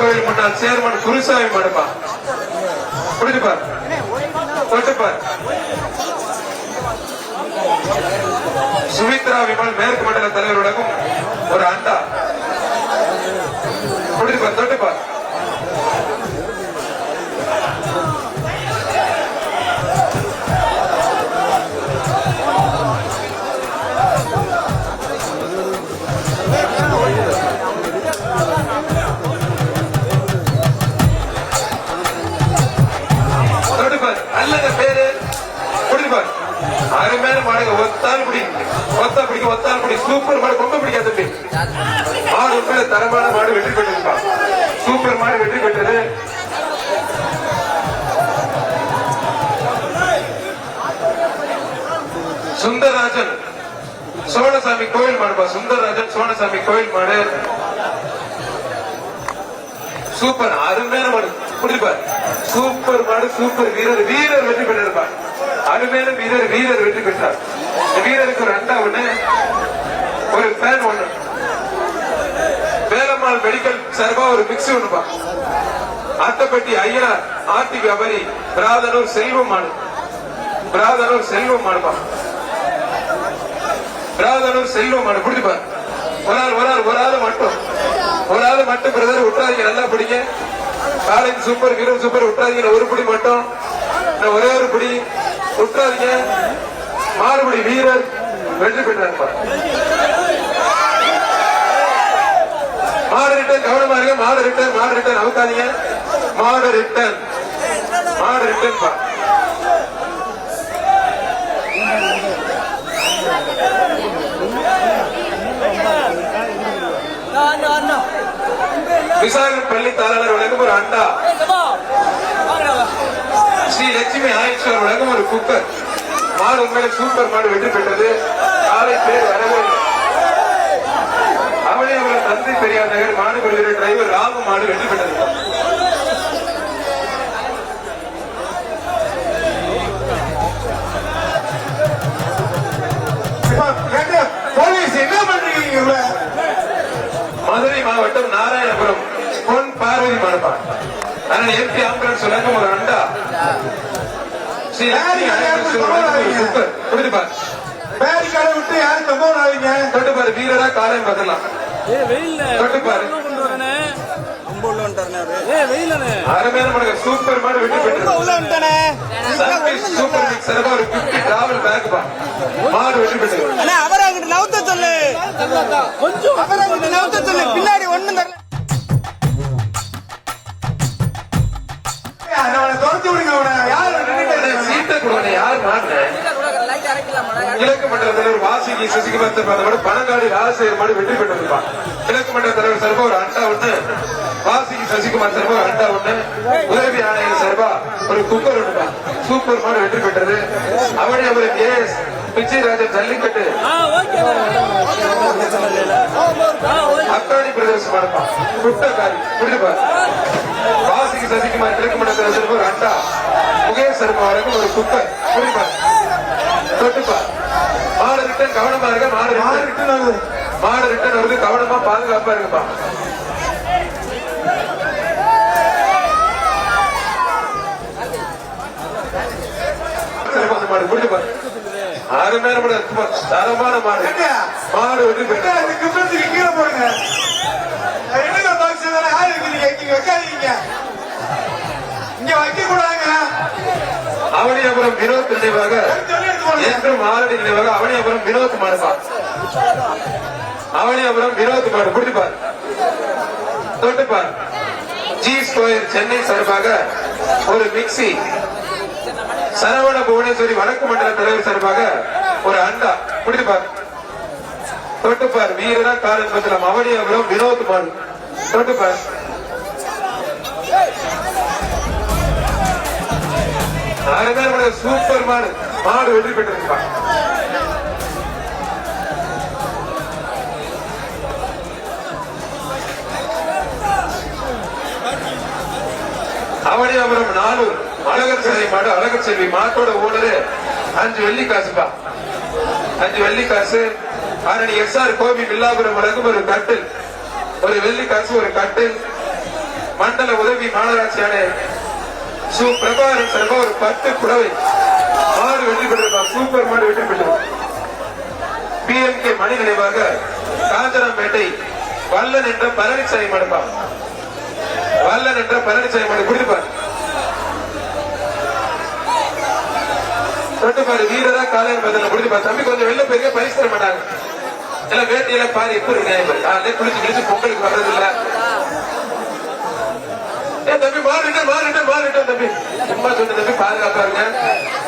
கோயில் முன்னாள் சேர்மன் குருசாமி மாடுப்பா. புரிஞ்சுப்பார்? தொட்டுப்பார் சுமித்ரா விமல் மேற்கு மண்டல தலைவருடனும் ஒரு அண்டா. பிடிக்கும் ஒத்தால் பிடி சூப்பர் மாடு ரொம்ப பிடிக்காது தம்பி. மாடு உண்மையில தரமான மாடு வெற்றி பெற்றிருப்பா. சூப்பர் மாடு வெற்றி பெற்றது. சுந்தரராஜன் சோழசாமி கோயில் மாடுப்பா. சுந்தரராஜன் சோழசாமி கோயில் மாடு. சூப்பர் அருமையான மாடு. புரிஞ்சுப்பார் சூப்பர் மாடு சூப்பர் வீரர். வீரர் வெற்றி பெற்றிருப்பார். அருமையான வீரர் வீரர் வெற்றி பெற்றார். வீரருக்கு ஒரு அண்டா ஒண்ணு ஒரு ஃபேன் ஒண்ணு. வேலம்மாள் மெடிக்கல் சார்பா ஒரு மிக்ஸ் ஒண்ணுப்பா அத்தப்பட்டி ஐயனார் ஆர்த்தி வியாபாரி பிராதனூர் செல்வம் மாடு பிராதனூர் செல்வம் மாடுப்பா பிராதனூர் செல்வம் மாடு புரிஞ்சுப்பார் ஒரு ஆள் ஒரு ஆள் ஒரு ஆள் மட்டும். ஒரு ஆள் மட்டும் பிரதர் விட்டுறாதீங்க நல்லா பிடிங்க. காலேஜ் சூப்பர் ஹீரோ சூப்பர் விட்டுறாதீங்க ஒரு பிடி மட்டும். ஒரே ஒரு பிடி. விட்டுறாதீங்க மாறுபடி வீரர் வெற்றி பெற்றாருப்பா மாடு ரிட்டர்ன் கவனமா இருங்க. மாடு ரிட்டர்ன் மாடு ரிட்டர்ன் அவுக்காதீங்க மாடு ரிட்டர்ன். மாடு ரிட்டர்ன் பா. விசாகன் பள்ளி தாளர் வழங்கும் ஒரு அண்டா. ஸ்ரீ லட்சுமி ஆயுஷ்வர் வழங்கும் ஒரு குக்கர். மாடு உண்மையில சூப்பர் மாடு வெற்றி பெற்றது காலை பேர் வரவே. அவளே அவர் தந்தை பெரியார் நகர் மாடு கொள்கிற டிரைவர் ராமு மாடு வெற்றி பெற்றது? மதுரை மாவட்டம் நாராயணபுரம் பொன் பார்வதி ஆனால் எம்பி ஆம்புலன்ஸ் ஒரு அண்டா குக்கர் புரிஞ்சுப்பா பேரிக்காரை விட்டு யாரும் சம்பவம் ஆவீங்க தொட்டுப்பாரு வீரரா காலையும் வெயில்ல. தொட்டுப்பாரு சூப்பர் மாடு வந்துட்டானே சர்வீஸ் சூப்பர் சிறப்பா ஒரு 50 டிராவல் பேக் மாடு வெற்றி பெற்றது கொடுங்க யார் மாடுறேன் கிழக்கு மண்டல தலைவர் வாசிக்கு சசிகுமார் தலைவர் ராஜசேகர் மாடு வெற்றி பெற்றிருப்பான் கிழக்கு மண்டல தலைவர் சார்பா ஒரு அண்டா ஒண்ணு வாசிக்கு சசிகுமார் சார்பா ஒரு அண்டா ஒண்ணு உதவி ஆணையர் சார்பா ஒரு குக்கர் ஒண்ணுப்பா. சூப்பர் மாடு வெற்றி பெற்றது. அவனே அவருக்கு ஏஎஸ் விஜயராஜன் ஜல்லிக்கட்டு. ஆ பிரதேசம் மாடுப்பா குட்டக்காரி புரிஞ்சுப்பா வாசிக்கு சசிகுமார் கிழக்கு மண்டல தலைவர் சார்பா ஒரு அண்டா முகேஷ் சர்மா வரைக்கும் ஒரு குக்கர் புரியுப்பா தொட்டுப்பா. மாடு ரிட்டன் கவனமா இருக்க மாடு யார் ரிட்டன் ரிட்டர்ன் ஆகுது மாடு ரிட்டர்ன் வருது கவனமா பாதுகாப்பா இருக்குப்பா மாடு தரமான மாடு. மாடு கீழே போடுங்க. அவனியாபுரம் வினோத் நினைவாக என்றும் ஆரடி நினைவாக அவனியாபுரம் வினோத் மாடுப்பா அவனியபுரம் வினோத் மாடு குடிப்பார் தொட்டுப்பார் ஜி ஸ்கொயர் சென்னை சார்பாக ஒரு மிக்சி சரவண புவனேஸ்வரி வடக்கு மண்டல தலைவர் சார்பாக ஒரு அண்டா. குடிப்பார் தொட்டுப்பார் வீரரா காலன் பத்திரம் அவனியாபுரம் வினோத் மாடு. தொட்டுப்பார் அருமையான சூப்பர் மாடு மாடு வெற்றி பெற்றிருப்பார் அவனியாபுரம் நாலூர் அழகர் சிலை மாடு அழகர் செல்வி மாட்டோட ஓனரு அஞ்சு வெள்ளி காசுப்பா அஞ்சு வெள்ளி காசு ஆரணி எஸ் ஆர் கோபி வில்லாபுரம் வழங்கும் ஒரு கட்டில் ஒரு வெள்ளி காசு ஒரு கட்டில் மண்டல உதவி மாநகராட்சியான சு பிரபாகரன் சார்பா ஒரு பத்து புடவை. மாடு வெற்றி பெற்றிருப்பான் சூப்பர் மாடு வெற்றி பெற்றிருப்பான் பிஎம்கே மணி நினைவாக காஞ்சனம்பேட்டை வல்லன் என்ற பழனிசாமி மடுப்பா வல்லன் என்ற பழனிசாமி மடு குடிப்பார் தொட்டு வீரரா காலையில் பதில குடிப்பார் தம்பி கொஞ்சம் வெளில போயிருக்க பரிசு தர மாட்டாங்க. எல்லாம் வேட்டையில பாரு எப்படி நியாயம் பாரு குளிச்சு குளிச்சு பொங்கலுக்கு வர்றது இல்ல தம்பி மாறிட்டேன் மாறிட்டேன் மாறிட்டேன் தம்பி. சும்மா சொன்ன தம்பி பாதுகாப்பாருங்க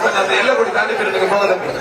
கொஞ்சம் அந்த எல்லை கொடி தாண்டி போயிருந்துங்க போக தம்பி